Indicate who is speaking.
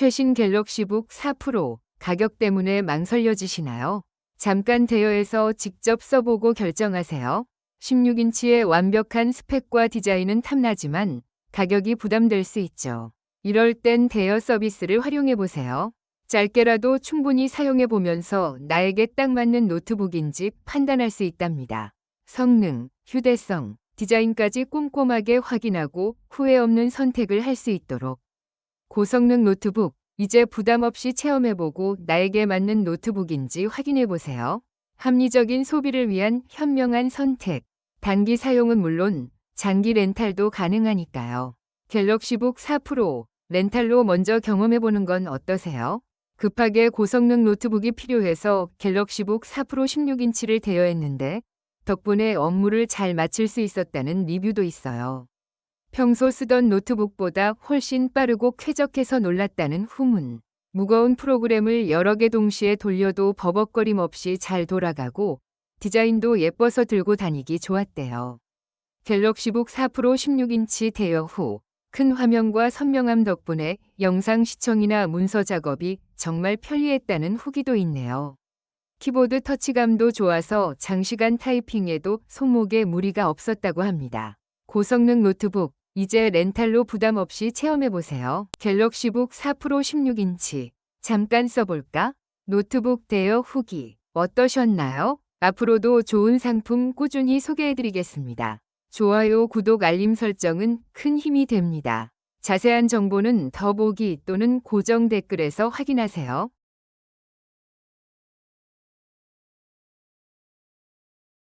Speaker 1: 최신 갤럭시북 4 프로 가격 때문에 망설여지시나요? 잠깐 대여해서 직접 써보고 결정하세요. 16인치의 완벽한 스펙과 디자인은 탐나지만 가격이 부담될 수 있죠. 이럴 땐 대여 서비스를 활용해 보세요. 짧게라도 충분히 사용해 보면서 나에게 딱 맞는 노트북인지 판단할 수 있답니다. 성능, 휴대성, 디자인까지 꼼꼼하게 확인하고 후회 없는 선택을 할 수 있도록 고성능 노트북, 이제 부담 없이 체험해보고 나에게 맞는 노트북인지 확인해보세요. 합리적인 소비를 위한 현명한 선택. 단기 사용은 물론 장기 렌탈도 가능하니까요. 갤럭시북 4 프로 렌탈로 먼저 경험해보는 건 어떠세요? 급하게 고성능 노트북이 필요해서 갤럭시북 4 프로 16인치를 대여했는데 덕분에 업무를 잘 마칠 수 있었다는 리뷰도 있어요. 평소 쓰던 노트북보다 훨씬 빠르고 쾌적해서 놀랐다는 후문. 무거운 프로그램을 여러 개 동시에 돌려도 버벅거림 없이 잘 돌아가고 디자인도 예뻐서 들고 다니기 좋았대요. 갤럭시북 4 프로 16인치 대여 후 큰 화면과 선명함 덕분에 영상 시청이나 문서 작업이 정말 편리했다는 후기도 있네요. 키보드 터치감도 좋아서 장시간 타이핑에도 손목에 무리가 없었다고 합니다. 고성능 노트북, 이제 렌탈로 부담 없이 체험해보세요. 갤럭시북 4 프로 16인치. 잠깐 써볼까? 노트북 대여 후기. 어떠셨나요? 앞으로도 좋은 상품 꾸준히 소개해드리겠습니다. 좋아요, 구독, 알림 설정은 큰 힘이 됩니다. 자세한 정보는 더보기 또는 고정 댓글에서 확인하세요.